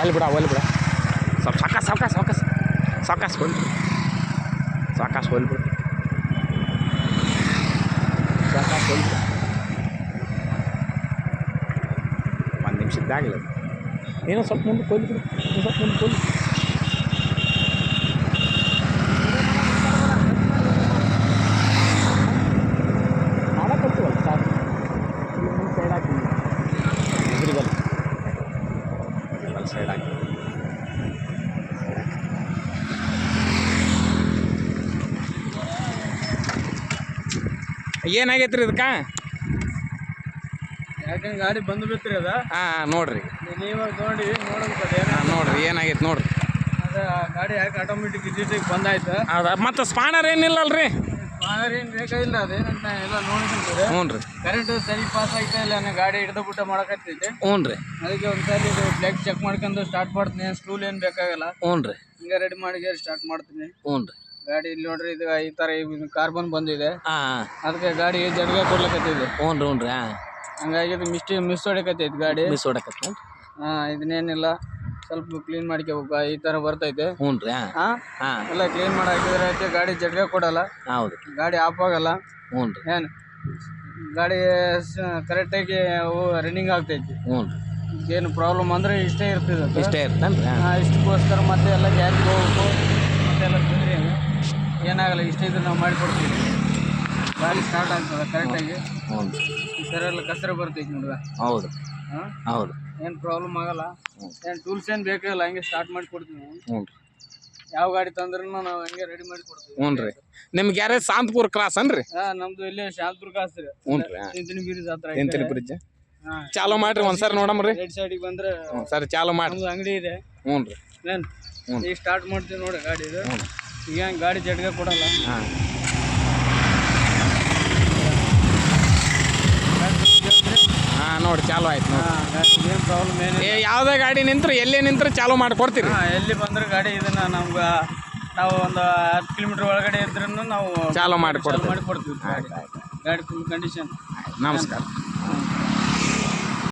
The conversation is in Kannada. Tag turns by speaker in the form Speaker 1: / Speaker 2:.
Speaker 1: ಒಲ್ ಬಿಡ ಒಲ್ ಬಿಡ. ಸ್ವಲ್ಪ ಸಾಕಾಸ್ ಸಾಕಾಸ್ ಸಾಕಾಸ್ ಸಾಕಾಸ್ ಹೊಲ್ ಸಾಕಾಸ್ ಹೊಲ್ ಬಿಡು. ಸಾಕಾಸ್ ಹೊಲ್ ಬಿಡು. ಒಂದು ನಿಮಿಷದ್ದಾಗಲಿಲ್ಲ ಏನೋ ಸ್ವಲ್ಪ ಮುಂದೆ ಕೊಯ್ಲಿ ಬಿಡು. ಸ್ವಲ್ಪ ಮುಂದೆ ಕೊಯ್ಲು ಏನಾಗೈತ್ರಿ ಇದಕ್ಕೆ?
Speaker 2: ಯಾಕಂದ್ರೆ ಗಾಡಿ ಬಂದು ಬಿತ್ರಿ ಅದ.
Speaker 1: ಹಾ ನೋಡ್ರಿ.
Speaker 2: ನೀವಾಗ ನೋಡಿ ನೋಡ್ಬೇಕು
Speaker 1: ಹಾಂ ನೋಡ್ರಿ ಏನಾಗೈತೆ ನೋಡ್ರಿ.
Speaker 2: ಅದ ಗಾಡಿ ಯಾಕೆ ಆಟೋಮೆಟಿಕ್ ಇದ್ದಿದ್ದಕ್ಕೆ ಬಂದಾಯ್ತು?
Speaker 1: ಹೌದಾ? ಮತ್ತೆ ಸ್ಪಾನರ್ ಏನಿಲ್ಲಲ್ರಿ?
Speaker 2: ಸ್ಪಾನರ್ ಏನು ಬೇಕಾಗಿಲ್ಲ ಅದೇನಂತ ಎಲ್ಲ ನೋಡ್ಕೊಂತಾರೆ
Speaker 1: ಹ್ಞೂ ರೀ.
Speaker 2: ಕರೆಂಟ್ ಸರಿ ಪಾಸ್ ಆಯ್ತಾ ಇಲ್ಲ ನಾನು ಗಾಡಿ ಹಿಡ್ದು ಬಿಟ್ಟ ಮಾಡಕತ್ತೈತೆ
Speaker 1: ಹ್ಞೂ ರೀ.
Speaker 2: ಅದಕ್ಕೆ ಒಂದ್ಸರಿ ಇದು ಬ್ಲೇಕ್ ಚೆಕ್ ಮಾಡ್ಕೊಂಡು ಸ್ಟಾರ್ಟ್ ಮಾಡ್ತೀನಿ ಸ್ಟೂಲ್ ಏನು ಬೇಕಾಗಲ್ಲ.
Speaker 1: ಹ್ಞೂ ರೀ.
Speaker 2: ಹಿಂಗೆ ರೆಡಿ ಮಾಡಿ ಸ್ಟಾರ್ಟ್ ಮಾಡ್ತೀನಿ.
Speaker 1: ಹ್ಞೂ ರೀ.
Speaker 2: ಗಾಡಿ ಇಲ್ಲಿ ನೋಡ್ರಿ ಇದು ಈ ತರ ಕಾರ್ಬನ್ ಬಂದಿದೆ.
Speaker 1: ಹಾಂ.
Speaker 2: ಅದಕ್ಕೆ ಗಾಡಿ ಜಡ್ಗೆ ಕೊಡ್ಲಕತ್ತಿದೆ
Speaker 1: ಹ್ಞೂ ರೀ ಹ್ಞೂ ರೀ
Speaker 2: ಹಂಗಾಗಿ ಇದು ಮಿಸ್ಟಿ ಮಿಸ್ ಹೊಡಕತ್ತೈತಿ ಗಾಡಿ.
Speaker 1: ಮಿಸ್ ಹೊಡಕತ್ತ
Speaker 2: ಹಾಂ ಇದನ್ನೇನಿಲ್ಲ ಸ್ವಲ್ಪ ಕ್ಲೀನ್ ಮಾಡ್ಕೋಬೇಕು ಈ ತರ ಬರ್ತೈತೆ.
Speaker 1: ಹ್ಞೂ ರೀ ಹಾಂ?
Speaker 2: ಹಾಂ. ಎಲ್ಲ ಕ್ಲೀನ್ ಮಾಡಿ ಹಾಕಿದ್ರೆ ಐತೆ ಗಾಡಿ ಜಡ್ಗ ಕೊಡಲ್ಲ.
Speaker 1: ಹೌದು.
Speaker 2: ಗಾಡಿ ಆಫ್ ಆಗಲ್ಲ.
Speaker 1: ಹ್ಞೂ ರೀ
Speaker 2: ಏನು? ಗಾಡಿ ಕರೆಕ್ಟಾಗಿ ರನ್ನಿಂಗ್ ಆಗ್ತೈತಿ.
Speaker 1: ಹ್ಞೂ ರೀ
Speaker 2: ಏನು ಪ್ರಾಬ್ಲಮ್ ಅಂದ್ರೆ ಇಷ್ಟೇ ಇರ್ತದೆ.
Speaker 1: ಇಷ್ಟೇ ಇರ್ತೇನೆ ಹಾ.
Speaker 2: ಇಷ್ಟಕ್ಕೋಸ್ಕರ ಮತ್ತೆ ಎಲ್ಲ ಗ್ಯಾಸ್ ಹೋಗ್ಬೇಕು. ಮತ್ತೆಲ್ಲ ತೊಂದರೆ ಏನಾಗಲ್ಲ ಇಷ್ಟ ಇದ್ರೆ ನಾವು ಮಾಡಿಕೊಡ್ತೀವಿ. ಗಾಡಿ ಸ್ಟಾರ್ಟ್ ಆಗ್ತದೆ ಕರೆಕ್ಟಾಗಿ
Speaker 1: ಹೌದು.
Speaker 2: ಈ ಥರ ಎಲ್ಲ ಕಸರ ಬರ್ತೈತಿ ನೋಡುವ.
Speaker 1: ಹೌದು.
Speaker 2: ಹಾಂ?
Speaker 1: ಹೌದು.
Speaker 2: ಏನು ಪ್ರಾಬ್ಲಮ್ ಆಗಲ್ಲ. ಏನು ಟೂಲ್ಸ್ ಏನು ಬೇಕಾಗಲ್ಲ ಹಂಗೆ ಸ್ಟಾರ್ಟ್ ಮಾಡಿ ಕೊಡ್ತೀವಿ
Speaker 1: ಹ್ಞೂ
Speaker 2: ಯಾವ ಗಾಡಿ ತಂದ್ರೂ ನಾವು ಹಂಗೆ ರೆಡಿ ಮಾಡಿ ಕೊಡ್ತೀವಿ
Speaker 1: ಹ್ಞೂ ರೀ. ನಿಮ್ಗೆ ಯಾರೇ ಶಾಂತಪುರ ಕ್ರಾಸ್ ಅನ್ರಿ
Speaker 2: ಹಾಂ ನಮ್ದು ಇಲ್ಲಿ ಶಾಂತಪುರ ಕ್ರಾಸ್ ರೀ.
Speaker 1: ಹ್ಞೂ ರೀ
Speaker 2: ತಿಂತಿನಿ ಬೀರಿದ ಹತ್ರ
Speaker 1: ತಿಂತಿರಿ ಬ್ರಿಡ್ಜ್ ಚಾಲು ಮಾಡ್ರಿ ಒಂದ್ಸಾರಿ ಸರಿ ನೋಡಮ್ರಿ
Speaker 2: ರೆಡ್ ಸೈಡಿಗೆ ಬಂದ್ರೆ
Speaker 1: ಸರಿ ಚಾಲು ಮಾಡ್ರಿ.
Speaker 2: ಅಂಗಡಿ ಇದೆ.
Speaker 1: ಹ್ಞೂ ರೀ.
Speaker 2: ಏನು?
Speaker 1: ಹ್ಞೂ.
Speaker 2: ಈಗ ಸ್ಟಾರ್ಟ್ ಮಾಡ್ತೀವಿ ನೋಡಿ ಗಾಡಿ ಇದು.
Speaker 1: ಹ್ಞೂ
Speaker 2: ಈಗ ಹೆಂಗ್ ಗಾಡಿ ಜಡ್ಗೆ ಕೊಡಲ್ಲ.
Speaker 1: ಹಾಂ ಹಾಂ ನೋಡಿ ಚಾಲು ಆಯ್ತು ನೋಡಿ.
Speaker 2: ಹಾಂ ಗಾಡಿ ಏನು ಪ್ರಾಬ್ಲಮ್ ಏನಿಲ್ಲ.
Speaker 1: ಏ ಯಾವುದೇ ಗಾಡಿ ನಿಂತ್ರು ಎಲ್ಲೇ ನಿಂತ್ರು ಚಾಲು ಮಾಡಿಕೊಡ್ತೀರಿ.
Speaker 2: ಹಾಂ ಎಲ್ಲಿ ಬಂದ್ರೆ ಗಾಡಿ ಇದನ್ನ ನಮ್ಗೆ ನಾವು ಒಂದು ಹತ್ತು ಕಿಲೋಮೀಟರ್ ಒಳಗಡೆ ಇದ್ರೂ ನಾವು
Speaker 1: ಚಾಲು ಮಾಡಿ
Speaker 2: ಚಾಲು
Speaker 1: ಕೊಡ್ತೀವಿ
Speaker 2: ಮಾಡಿ ಕೊಡ್ತೀವಿ ಗಾಡಿ ಗಾಡಿ ಫುಲ್ ಕಂಡೀಷನ್
Speaker 1: ನಮಸ್ಕಾರ.